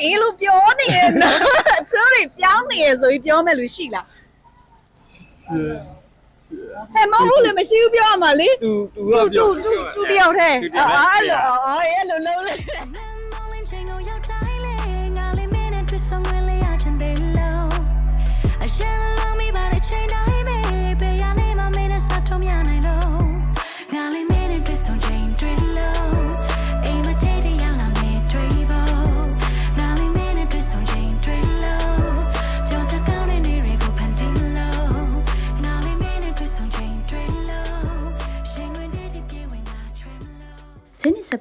ပေးလို့ပြောနေရနော်အချိုးတွေပြောင်းနေရဆိုပြီးပြောမဲ့လူရှိလားဟဲ့မဟုတ်ဘူးလေမရှိဘူးပြောရမှာလေတူတူတူကပြောတူတူတူတယောက်တည်းတူတယောက်တည်းအဲ့လိုအော်အဲ့လိုလုံးလေ Morning ချိန်ကိုရောက်တိုင်းလေငါလေးမင်းနဲ့တွေ့ဆုံဝင်လေရ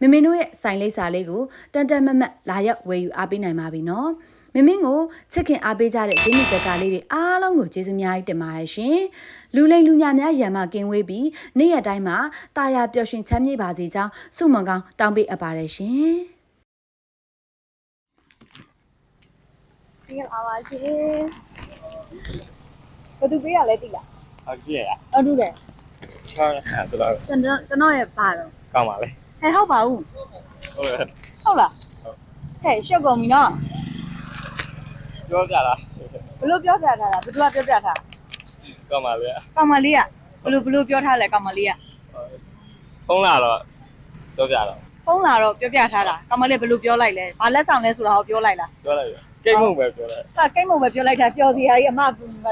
မမင်းတို့ရဲ့ဆိုင်လိပ်စာလေးကိုတန်တန်မတ်မတ်လာရောက်ဝယ်ယူအားပေးနိုင်ပါပြီနော်မမင်းကိုချစ်ခင်အားပေးကြတဲ့ဂျင်းနီကကလေးတွေအားလုံးကိုကျေးဇူးများကြီးတင်ပါတယ်ရှင်လူလိမ်လူညာများရံမကင်းဝေးပြီးနေ့ရက်တိုင်းမှာတာယာပျော်ရွှင်ချမ်းမြေ့ပါစေကြောင်းဆုမွန်ကောင်းတောင်းပေးအပ်ပါတယ်ရှင်ဒီအားပါရှင်ဘယ်သူပေးရလဲတိလားဟုတ်ကြည့်ရအတူတယ်ချောင်းရတော်တော်ကျွန်တော်ကျွန်တော်ရဲ့ပါတော့ကောင်းပါလေ ဟဲ့ဟုတ်ပါဘူးဟုတ်တယ်ဟုတ်လားဟဲ့ရှုပ်ကုန်ပြီနော်ပြောကြလားဘလို့ပြောပြထားတာဘယ်သူကပြောပြထားကောင်းပါလေကောင်မလေးကဘလို့ဘလို့ပြောထားလဲကောင်မလေးကဖုန်းလာတော့ပြောကြတော့ဖုန်းလာတော့ပြောပြထားတာကောင်မလေးဘလို့ပြောလိုက်လဲဘာလက်ဆောင်လဲဆိုတာကိုပြောလိုက်လားပြောလိုက်ကိတ်မုံပဲပြောလိုက်ဟာကိတ်မုံပဲပြောလိုက်တာပျော်စရာကြီးအမ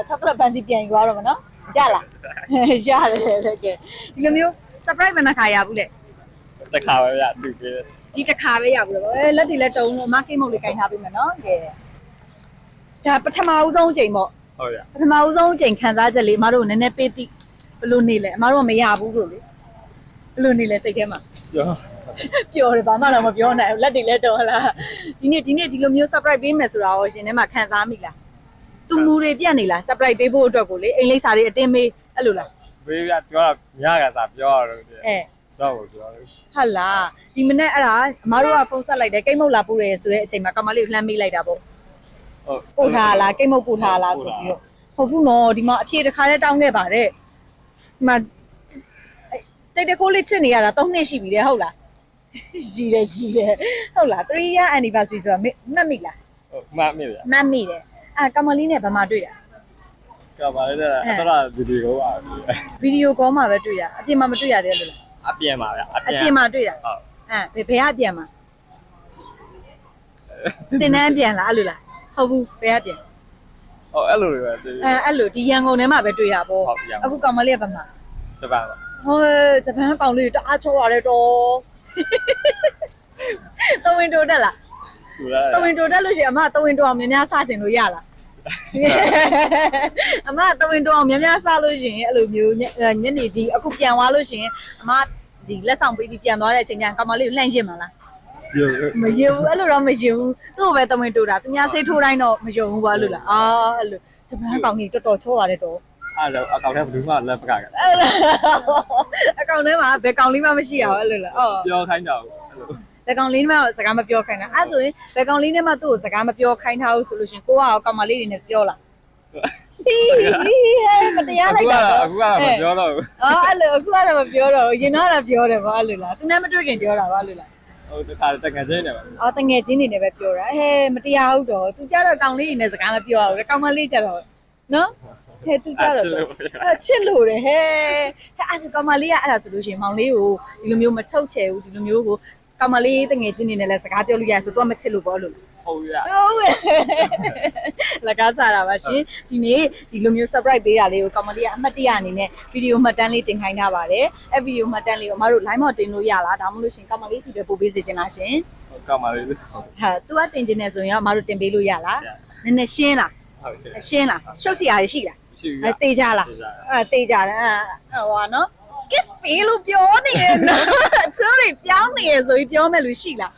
ချောကလက်ပန်းစီပြန်ယူရတော့မနော်ရလားရတယ်တကယ်ဒီလိုမျိုး surprise ဘယ်နှခါရဘူးလေ တခါပဲရသူပြေးဒီတစ်ခါပဲရဘူးလို့အဲလက်တွေလက်တုံးလို့အမကိတ်မုံလေးကင်ထားပေးမယ်နော်ကဲဒါပထမဦးဆုံးအချိန်ပေါ့ဟုတ်ရပထမဦးဆုံးအချိန်ခံစားချက်လေးအမတို့နည်းနည်းပေးသိဘလို့နေလဲအမတို့ကမရဘူးလို့လေဘလို့နေလဲစိတ်ထဲမှာပြောပျော်တယ်ဘာမှတော့မပြောနိုင်ဘူးလက်တွေလက်တော်လားဒီနေ့ဒီနေ့ဒီလိုမျိုး surprise ပေးမယ်ဆိုတာရောရှင်ထဲမှာခံစားမိလားသူမူတွေပြတ်နေလား surprise ပေးဖို့အတွက်ကိုလေအိမ်လိပ်စာတွေအတင်းမေးအဲ့လိုလားဘေးကပြောညကစားပြောတော့အဲ စောက်ကိုပြောတယ်ဟာလားဒီမနေ့အဲ့ဒါအမတို့ကဖုန်းဆက်လိုက်တယ်ကိတ်မုတ်လာပို့တယ်ဆိုတဲ့အချိန်မှာကမလေးကိုလှမ်းမေးလိုက်တာပေါ့ဟုတ်ပို့ထားလားကိတ်မုတ်ပို့ထားလားဆိုပြီးတော့ဟုတ်ဘူးနော်ဒီမှာအဖြေတစ်ခါတည်းတောင်းခဲ့ပါတယ်ဒီမှာတိတ်တခိုးလေးချစ်နေရတာ၃နှစ်ရှိပြီလေဟုတ်လားရှိတယ်ရှိတယ်ဟုတ်လား3 year anniversary ဆိုတာမမှတ်မိလားဟုတ်မှတ်မိတယ်မှတ်မိတယ်အဲကမလီနဲ့ဗမာတွေ့တာကပါလေအဲ့တော့ဗီဒီယိုပါဗီဒီယိုကောမှာပဲတွေ့တာအပြင်မှာမတွေ့ရသေးဘူးလား အပြင်ပါဗျအအပြင်ပြင်မှာတွေ့တာဟုတ်အဲဘယ်ဘယ်ကအပြင်မှာတင်တန်းပြန်လားအဲ့လိုလားဟုတ်ဘူးဘယ်ကပြန်ဟုတ်အဲ့လိုပဲအဲအဲ့လိုဒီရန်ကုန်ထဲမှာပဲတွေ့ရပေါ့ဟုတ်ရန်ကုန်အခုကမလေးကဗမာစပါပါဟိုဂျပန်ကောင်လေးတအားချောရတယ်တော့တဝင်းတိုတက်လားသူလည်းတဝင်းတိုတက်လို့ရှိရင်အမတဝင်းတိုအောင်များများစကျင်လို့ရလား အမတဝင်းတိုအောင်များများစလို့ရှိရင်အဲ့လိုမျိုးညညနေဒီအခုပြန်သွားလို့ရှိရင်အမဒီလက်ဆောင်ပေးပြီးပြန်သွားတဲ့အချိန်ကျရင်ကောင်မလေးကိုလှန့်ရှင်းမလားယူမယုံဘူးအဲ့လိုတော့မယုံဘူးသူ့ကိုပဲတဝင်းတိုတာသူများစိတ်ထိုးတိုင်းတော့မယုံဘူးပါလို့လားအာအဲ့လိုဂျပန်ကောင်ကြီးတော်တော်ချောရတယ်တော့အဲ့တော့အကောင့်ထဲဘယ်သူမှလက်ပကကအဲ့လိုအကောင်ထဲမှာဘယ်ကောင်လေးမှမရှိရဘူးအဲ့လိုလားအော်ပြောခိုင်းတော့အဲ့လို ဘယ်ကောင်လေးနဲ့မှစကားမပြောခိုင်းတာအဲ့ဆိုရင်ဘယ်ကောင်လေးနဲ့မှသူ့ကိုစကားမပြောခိုင်းထားဘူးဆိုလို့ရှရင်ကိုကရောကောင်မလေးတွေနဲ့ပြောလားဟီးဟီးဟဲ့မတရားအခုလိုက်ကတာအခုကတော့မပြောတော့ဘူးအော်အဲ့လိုအခုကတော့မပြောတော့ဘူးရင်တော့တော့ပြောတယ်ဗောအဲ့လိုလားသူနဲ့မတွေ့ခင်ပြောတာဗောအဲ့လိုလားဟိုတခါတကယ်ချင်းနေပါအော်တငယ်ချင်းနေနဲ့ပဲပြောတာဟဲ့မတရားဟုတ်တော့သူကြတော့ကောင်လေးတွေနဲ့စကားမပြောဘူးကောင်မလေးကြတော့နော်ဟဲ့သူကြတော့အဲ့ချစ်လို့တယ်ဟဲ့ဟဲ့အဲ့ဆိုကောင်မလေးကအဲ့ဒါဆိုလို့ရှိရင်မောင်လေးကိုဒီလိုမျိုးမထုတ်ချယ်ဘူးဒီလိုမျိုးကို ကောင်မလေးတငယ်ချင်းနေနဲ့လည်းစကားပြောလို့ရဆိုတော့မချစ်လို့ဗောလို့ဟုတ်ရဟုတ်ကဲ့လကားစားတာပါရှင်ဒီနေ့ဒီလိုမျိုး surprise ပေးတာလေးကိုကောင်မလေးကအမှတ်တရအနေနဲ့ဗီဒီယိုမှတ်တမ်းလေးတင်ခိုင်းထားပါတယ်အဲ့ဗီဒီယိုမှတ်တမ်းလေးကိုအမတို့ line မော်တင်လို့ရလားဒါမှမဟုတ်လို့ရှင်ကောင်မလေးစီပဲပို့ပေးစေချင်လားရှင်ဟုတ်ကောက်ပါလေဟုတ်ဟာ तू ကတင်ချင်တယ်ဆိုရင်အမတို့တင်ပေးလို့ရလားနည်းနည်းရှင်းလားဟုတ်ရှင်းရှင်းလားရှုပ်စီရရှိလားရှိပြီအဲတေးကြလားအဲတေးကြတယ်အဲဟိုနော် kiss ပေးလို့ပြောနေရနော် sorry ပြောင်းနေရဆိုပြီးပြောမယ်လို့ရှိလား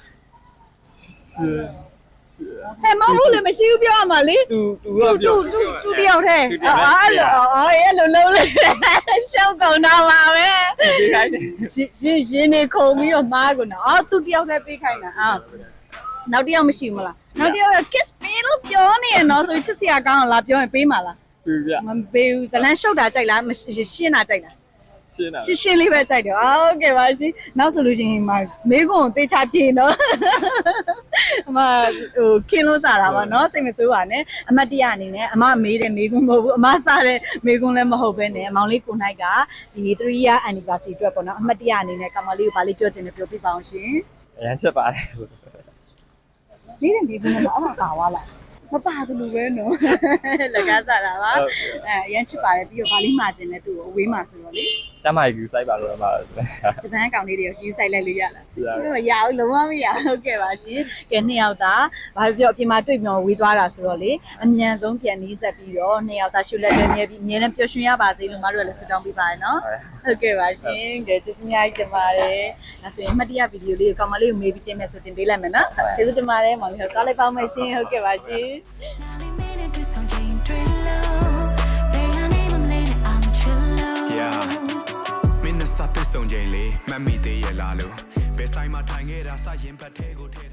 ဟဲ့မဟုတ်ဘူးလေမရှိဘူးပြောရမှာလေတူတူတူတော့တူပြောတူတူတယောက်တည်းအဲ့လိုအော်အဲ့လိုလုံးလိုက်ရှောက်ကုန်တော့ပါပဲဒီခိုင်းနေရှင်ရှင်နေခုံပြီးတော့မားကုန်တော့အော်သူတယောက်တည်းပေးခိုင်းတာအာနောက်တယောက်မရှိဘူးမလားနောက်တယောက်က kiss ပေးလို့ပြောနေရနော်ဆိုချစ်စရာကောင်းလားပြောရင်ပေးမှာလားပြပြမပေးဘူးဇလန်းရှုပ်တာကြိုက်လားရှင်းတာကြိုက်လား ရှင်းတာရှင်းရှင်းလေးပဲကြိုက်တယ်အော်ဟုတ်ကဲ့ပါရှင်နောက်ဆိုလို့ချင်းမှာမေးခွန်းသေချာဖြေနော်အမဟိုခင်းလို့စားတာပါနော်စိတ်မဆိုးပါနဲ့အမတ်တရအနေနဲ့အမမေးတယ်မေးခွန်းမဟုတ်ဘူးအမစားတယ်မေးခွန်းလည်းမဟုတ်ပဲနဲ့မောင်လေးကိုနိုင်ကဒီ3 year anniversary အတွက်ပေါ့နော်အမတ်တရအနေနဲ့ကမလေးကိုဗာလေးပြောချင်တယ်ပြောပြပါအောင်ရှင်အရန်ချက်ပါတယ်ဆိုမေးတယ်မေးခွန်းမှာအမပါသွားလားမပါဘူးလို့ပဲနော်လက်ကစားတာပါအဲအရန်ချစ်ပါတယ်ပြီးတော့ဗာလေးမှာကျင်တဲ့သူ့ကိုအဝေးမှာဆိုတော့လေ ကျမကြီးကူစိုက်ပါလို့ပါဂျပန်ကောင်လေးတွေကိုယူဆိုင်လိုက်လို့ရလားရဘယ်မရဘူးလုံးဝမရဟုတ်ကဲ့ပါရှင်ကဲနှစ်ယောက်သားဘာပြောအပြင်မှာတွေ့မြော်ဝေးသွားတာဆိုတော့လေအမြန်ဆုံးပြန်နီးဆက်ပြီးတော့နှစ်ယောက်သားရှုလက်တွဲမြဲပြီးအမြဲတမ်းပျော်ရွှင်ရပါစေလို့မတို့ကလည်းဆုတောင်းပေးပါတယ်နော်ဟုတ်ကဲ့ပါရှင်ကဲကျေးဇူးများကြီးတင်ပါတယ်ဒါဆိုရင်အမှတ်တရဗီဒီယိုလေးကိုကောင်မလေးကိုမေးပြီးတင်မယ်ဆိုတင်ပေးလိုက်မယ်နော်ကျေးဇူးတင်ပါတယ်မောင်လေးဟုတ်ကားလိုက်ပေါင်းမယ်ရှင်ဟုတ်ကဲ့ပါရှင် ဆုံချိန်လေးမှတ်မိသေးရဲ့လားလို့ဘယ်ဆိုင်မှာထိုင်ခဲ့တာစရင်ဘတ်ထဲကိုထည့်ထားလို့